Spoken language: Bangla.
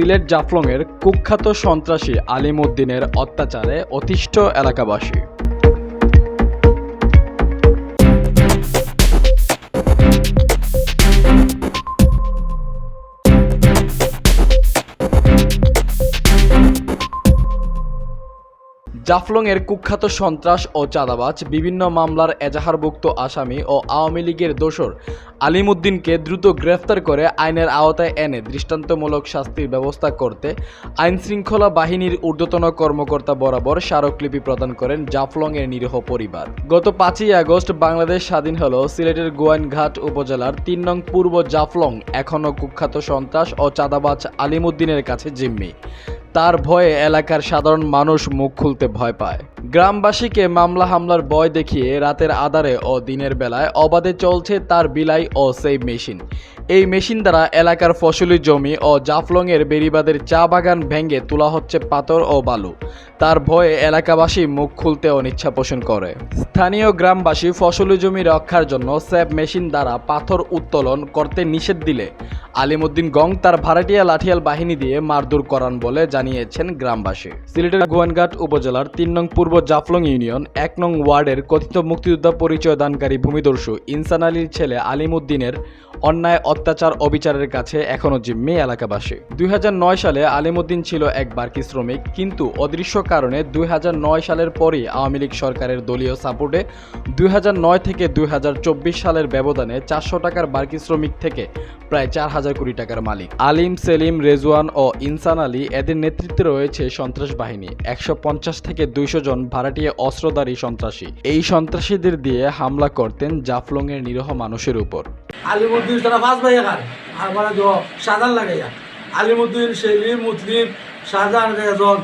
সিলেট জাফলংয়ের কুখ্যাত সন্ত্রাসী আলিম উদ্দিনের অত্যাচারে অতিষ্ঠ এলাকাবাসী। জাফলংয়ের কুখ্যাত সন্ত্রাস ও চাঁদাবাজ, বিভিন্ন মামলার এজাহারভুক্ত আসামি ও আওয়ামী লীগের দোসর আলিমুদ্দিনকে দ্রুত গ্রেফতার করে আইনের আওতায় এনে দৃষ্টান্তমূলক শাস্তির ব্যবস্থা করতে আইন শৃঙ্খলা বাহিনীর ঊর্ধ্বতন কর্মকর্তা বরাবর স্মারকলিপি প্রদান করেন জাফলংয়ের নিরীহ পরিবার। গত পাঁচই আগস্ট বাংলাদেশ স্বাধীন হল সিলেটের গোয়াইনঘাট উপজেলার তিন নং পূর্ব জাফলং, এখনও কুখ্যাত সন্ত্রাস ও চাঁদাবাজ আলিমুদ্দিনের কাছে জিম্মি। তার ভয়ে এলাকার সাধারণ মানুষ মুখ খুলতে ভয় পায়। গ্রামবাসীকে মামলা হামলার ভয় দেখিয়ে রাতের আধারে ও দিনের বেলায় অবাধে চলছে তার বিলাই ও সেভ মেশিন। এই মেশিন দ্বারা এলাকার ফসলি জমি ও জাফলংয়ের বেরিবাদের চা বাগান ভেঙে তোলা হচ্ছে পাথর ও বালু। তার ভয়ে এলাকাবাসী মুখ খুলতে অনিচ্ছা পোষণ করে। স্থানীয় গ্রামবাসী ফসলি জমি রক্ষার জন্য স্যাপ মেশিন দ্বারা পাথর উত্তোলন করতে নিষেধ দিলে আলিমুদ্দিন গং তার ভাড়াটিয়া লাঠিয়াল বাহিনী দিয়ে মারদুর করান বলে জানিয়েছেন গ্রামবাসী। সিলেটের গোয়ানঘাট উপজেলার তিন নং পূর্ব জাফলং ইউনিয়ন, এক নং ওয়ার্ডের কথিত মুক্তিযোদ্ধা পরিচয় দানকারী ভূমিদর্শু ইনসান আলীর ছেলে আলিমুদ্দিনের অন্যায়, অত্যাচার, অবিচারের কাছে এখনও জিম্মি এলাকাবাসী। দুই নয় সালে আলিমুদ্দিন ছিল এক বার্কি শ্রমিক, কিন্তু অদৃশ্য কারণে দুই হাজার নয় সালের পরই আওয়ামী লীগ সরকারের দলীয় সাপোর্টে দুই হাজার নয় থেকে দুই হাজার চব্বিশ সালের ব্যবধানে চারশো টাকার বার্কি শ্রমিক থেকে প্রায় চার হাজার কোটি টাকার মালিক। আলিম, সেলিম, রেজওয়ান ও ইনসান আলী এদের নেতৃত্বে রয়েছে সন্ত্রাস বাহিনী। একশো পঞ্চাশ থেকে দুইশো জন ভাড়াটিয়ে অস্ত্রধারী সন্ত্রাসী। এই সন্ত্রাসীদের দিয়ে হামলা করতেন জাফলংয়ের নিরহ মানুষের উপর। আলিমুদ্দিন তারা পাঁচ ভাই এখান আর মানে সাজান লাগে আলিমুদ্দিন সেলিম মুসলিম শাহজাহান একজন